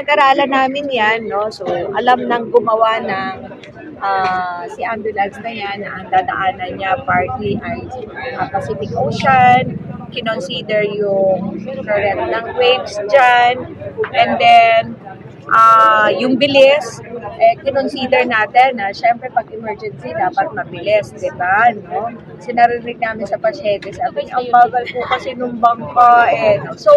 pinag-aralan namin yan, no? So, alam nang gumawa ng ah, si ambulance na yan na ang dadaanan niya partly ay ah, Pacific Ocean, kinonsider yung current ng waves dyan, and then ah yung bilis, eh, kinonsider natin na syempre pag emergency dapat mabilis, di ba? No? Sinarinig namin sa pasyente, sabi niya, ang bagal po kasi nung bangka. Eh. no? So,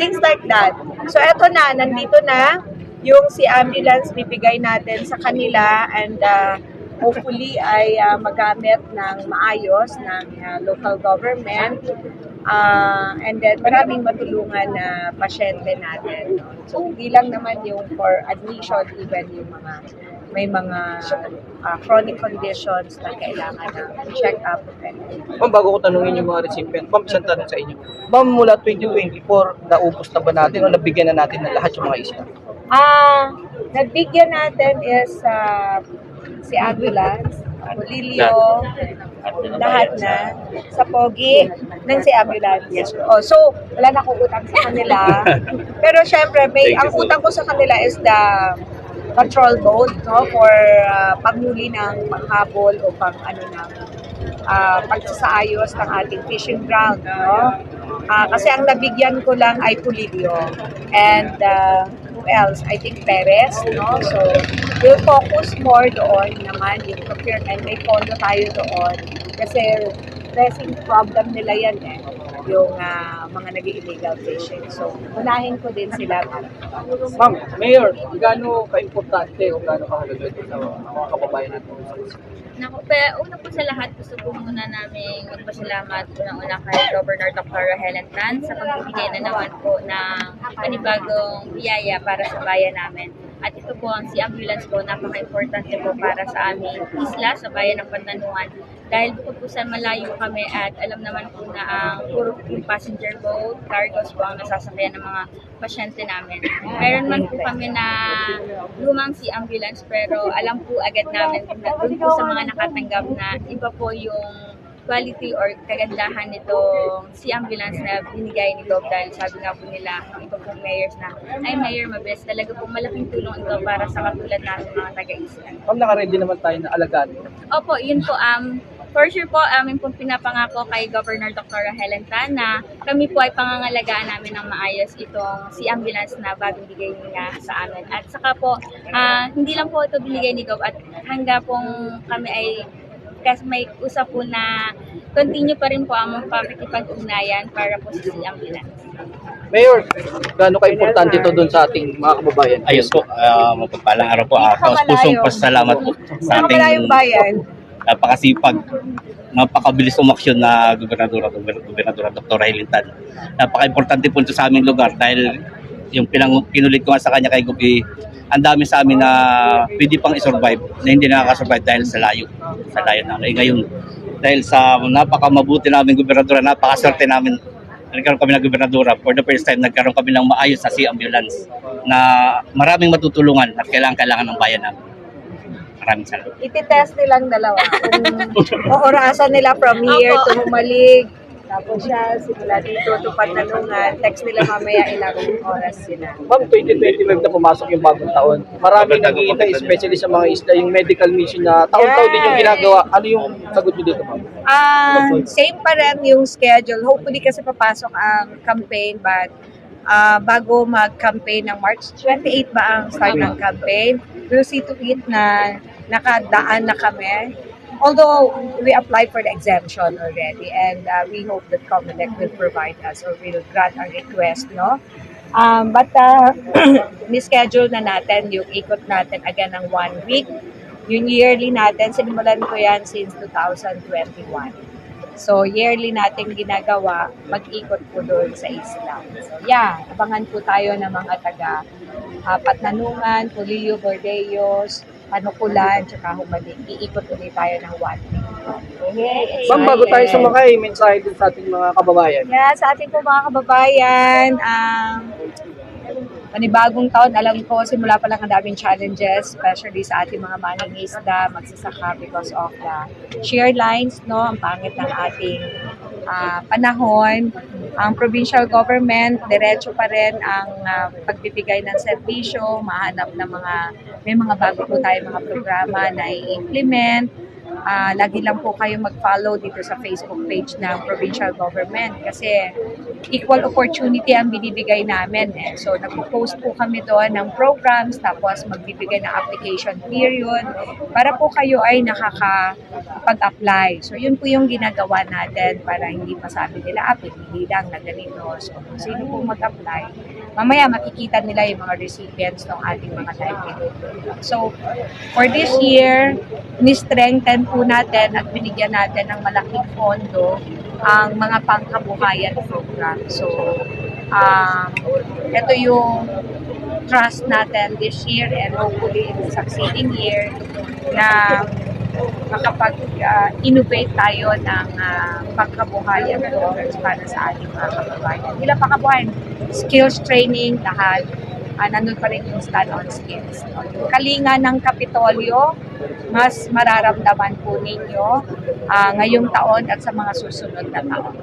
things like that. So, eto na, nandito na yung si ambulance bibigay natin sa kanila and uh, hopefully ay uh, magamit ng maayos ng uh, local government Ah, and then maraming matulungan na pasyente natin. no? So hindi lang naman yung for admission, even yung mga may mga ah, chronic conditions na kailangan ng check-up. Ma'am, bago ko tanungin yung mga recipient, ma'am, isang tanong sa inyo. Ma'am, mula 2024, naubos na ba natin o nabigyan na natin ng lahat yung mga isla? Ah, nagbigyan natin is ah, si ambulance, Polilio, lahat. Na. sa Pogi ng si ambulance. Oh, so wala na akong utang sa kanila. Pero syempre, may ang utang ko sa kanila is the patrol boat no for ah, panghuli ng panghabol o pang ano ng ah, pagsasaayos ng ating fishing ground no. Ah, kasi ang nabigyan ko lang ay Pulilio and who else? I think Perez no? So we'll focus more doon naman yung procurement. May pondo tayo doon. Kasi pressing problem nila yan eh yung ah, mga nag-illegal fishing so unahin ko din sila Ma'am, Mayor, gaano ka-importante o gaano kahalaga ito sa mga kababayan natin? Naku, pero una po sa lahat, gusto po muna namin magpasalamat unang-una kay Governor Dr. Helen Tan sa pagbibigay na naman po ng panibagong biyaya para sa bayan namin. At ito po ang si ambulance po, napaka-importante po para sa aming isla, sa bayan ng Pantanuan. Dahil bukod po sa malayo kami at alam naman po na ang puro yung passenger boat, cargos po ang nasasakyan ng mga pasyente namin. Meron man po kami na lumang si ambulance pero alam po agad namin na doon po sa mga nakatanggap na iba po yung quality or kagandahan nitong si ambulance na binigay ni Gov dahil sabi nga po nila iba pong mayors na ay mayor mabes talaga po malaking tulong ito para sa katulad natin mga taga-isla. Ma'am, naka-ready naman tayo na alagaan. Opo, yun po. Um, for sure po, amin pong pinapangako kay Governor Dr. Helen Tan na kami po ay pangangalagaan namin ng maayos itong si ambulance na bagong bigay niya sa amin. At saka po, ah, hindi lang po ito binigay ni Gov at hangga pong kami ay kasi may usap po na continue pa rin po ang pakikipag-ugnayan para po sa si ambulance. Mayor, gaano ka-importante ito doon sa ating mga kababayan? Ayos po, uh, mapagpalang araw po. Uh, taos pusong pasalamat po sa ating bayan. napakasipag, napakabilis umaksyon na gobernadora, gobernadora Dr. Hilintan. Napaka-importante po ito sa aming lugar dahil yung pinang, pinulit ko nga sa kanya kay Gubi, ang dami sa amin na pwede pang i-survive na hindi nakaka-survive dahil sa layo. Sa layo namin. Eh, ngayon, dahil sa napakamabuti namin gobernadora, napakaswerte namin nagkaroon kami ng gobernadora for the first time nagkaroon kami ng maayos na sea ambulance na maraming matutulungan at kailangan-kailangan ng bayan namin. Maraming salamat. Ititest nilang dalawa. Kung orasan nila from here to Humalig, tapos siya, simula dito to Pantanungan, text nila mamaya ilang oras sila. Ma'am, 2025 na pumasok yung bagong taon. Maraming nag-iintay, especially sa mga isla, yung medical mission na taon-taon din yung ginagawa. Ano yung sagot nyo dito, ma'am? Ah, same pa rin yung schedule. Hopefully kasi papasok ang campaign but ah, bago mag-campaign ng March 28 ba ang start ng campaign, we'll see to it na nakadaan na kami. Although we applied for the exemption already and uh, we hope that Comelec will provide us or will grant our request, no? Um, but uh, ni-schedule na natin yung ikot natin again ng one week. Yung yearly natin, sinimulan ko yan since 2021. So, yearly natin ginagawa, mag-ikot po doon sa isla. So, yeah, abangan po tayo ng mga taga uh, Patnanungan, Pulillo, Bordeos, Panukulan, tsaka Humaling. Iikot ulit tayo ng one week. Okay, Ma'am, bago tayo sumakay, mensahe din sa ating mga kababayan. Yeah, sa ating po mga kababayan, um, panibagong taon, alam ko, simula pa lang ang daming challenges, especially sa ating mga mangingisda, magsasaka because of the shear lines, no? Ang pangit ng ating ah, panahon, ang provincial government, diretso pa rin ang ah, pagbibigay ng serbisyo, mahanap ng mga, may mga bago po tayo mga programa na i-implement. Ah, lagi lang po kayo mag-follow dito sa Facebook page ng provincial government kasi equal opportunity ang binibigay namin. Eh. So, nagpo-post po kami doon ng programs, tapos magbibigay ng application period para po kayo ay nakakapag-apply. So, yun po yung ginagawa natin para hindi masabi nila, ah, pipili lang na ganito. So, kung sino po mag-apply, mamaya makikita nila yung mga recipients ng ating mga livelihood. So, for this year, ni-strengthen po natin at binigyan natin ng malaking pondo ang mga pangkabuhayan program. So, um, ito yung trust natin this year and hopefully in the succeeding year na makapag-innovate tayo ng uh, pangkabuhayan programs para sa ating mga kababayan. Hindi pangkabuhayan, skills training, lahat. Uh, nandun pa rin yung stand-on skills. Kalinga ng Kapitolyo, mas mararamdaman po ninyo ah, ngayong taon at sa mga susunod na taon.